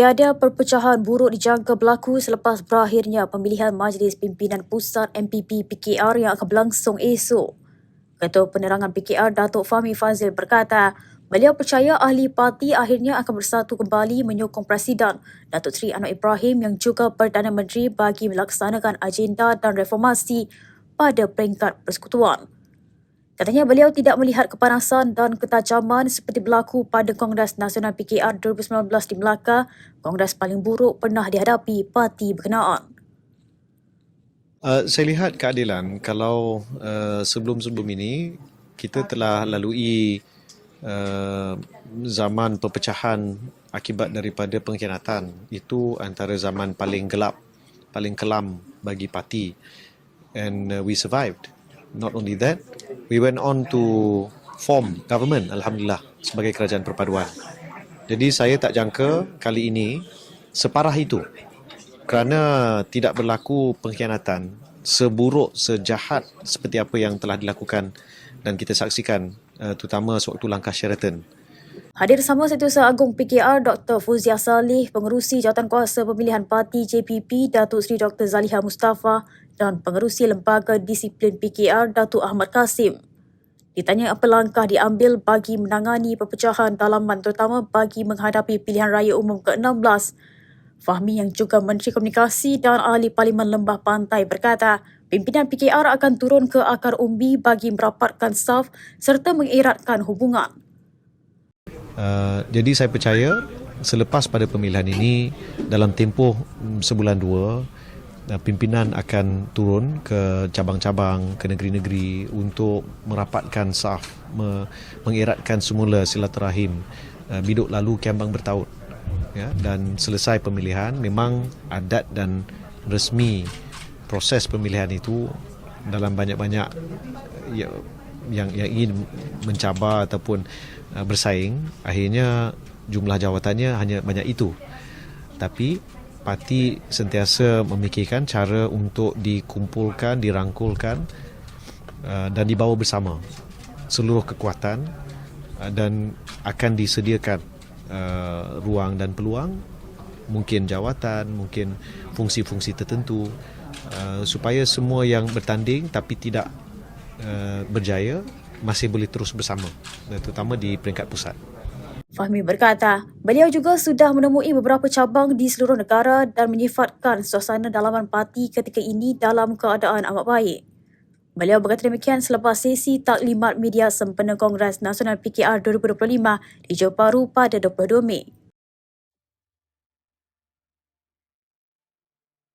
Tiada perpecahan buruk dijangka berlaku selepas berakhirnya pemilihan Majlis Pimpinan Pusat MPP PKR yang akan berlangsung esok. Ketua Penerangan PKR Datuk Fahmi Fazil berkata, beliau percaya ahli parti akhirnya akan bersatu kembali menyokong Presiden Datuk Seri Anwar Ibrahim yang juga Perdana Menteri bagi melaksanakan agenda dan reformasi pada peringkat persekutuan. Katanya beliau tidak melihat kepanasan dan ketajaman seperti berlaku pada Kongres Nasional PKR 2019 di Melaka, kongres paling buruk pernah dihadapi parti berkenaan. Uh, saya lihat keadilan kalau uh, sebelum-sebelum ini kita telah lalui uh, zaman perpecahan akibat daripada pengkhianatan. Itu antara zaman paling gelap, paling kelam bagi parti. And uh, we survived. Not only that, we went on to form government, Alhamdulillah, sebagai kerajaan perpaduan. Jadi saya tak jangka kali ini separah itu kerana tidak berlaku pengkhianatan seburuk, sejahat seperti apa yang telah dilakukan dan kita saksikan uh, terutama sewaktu langkah Sheraton. Hadir sama Setiausaha Agung PKR Dr. Fuzia Salih, Pengerusi Jawatan Kuasa Pemilihan Parti JPP Datuk Seri Dr. Zaliha Mustafa dan Pengerusi Lembaga Disiplin PKR Datuk Ahmad Kasim. Ditanya apa langkah diambil bagi menangani perpecahan dalaman terutama bagi menghadapi pilihan raya umum ke-16, Fahmi yang juga Menteri Komunikasi dan Ahli Parlimen Lembah Pantai berkata, pimpinan PKR akan turun ke akar umbi bagi merapatkan saf serta mengeratkan hubungan. Uh, jadi saya percaya selepas pada pemilihan ini dalam tempoh mm, sebulan dua uh, pimpinan akan turun ke cabang-cabang ke negeri-negeri untuk merapatkan saf me- mengeratkan semula silaturahim uh, biduk lalu kiambang bertaut. Ya dan selesai pemilihan memang adat dan resmi proses pemilihan itu dalam banyak-banyak ya, yang yang ingin mencabar ataupun uh, bersaing akhirnya jumlah jawatannya hanya banyak itu. Tapi parti sentiasa memikirkan cara untuk dikumpulkan dirangkulkan uh, dan dibawa bersama seluruh kekuatan uh, dan akan disediakan uh, ruang dan peluang mungkin jawatan mungkin fungsi-fungsi tertentu uh, supaya semua yang bertanding tapi tidak uh, berjaya masih boleh terus bersama terutama di peringkat pusat. Fahmi berkata, beliau juga sudah menemui beberapa cabang di seluruh negara dan menyifatkan suasana dalaman parti ketika ini dalam keadaan amat baik. Beliau berkata demikian selepas sesi taklimat media sempena Kongres Nasional PKR 2025 di Johor Bahru pada 22 Mei.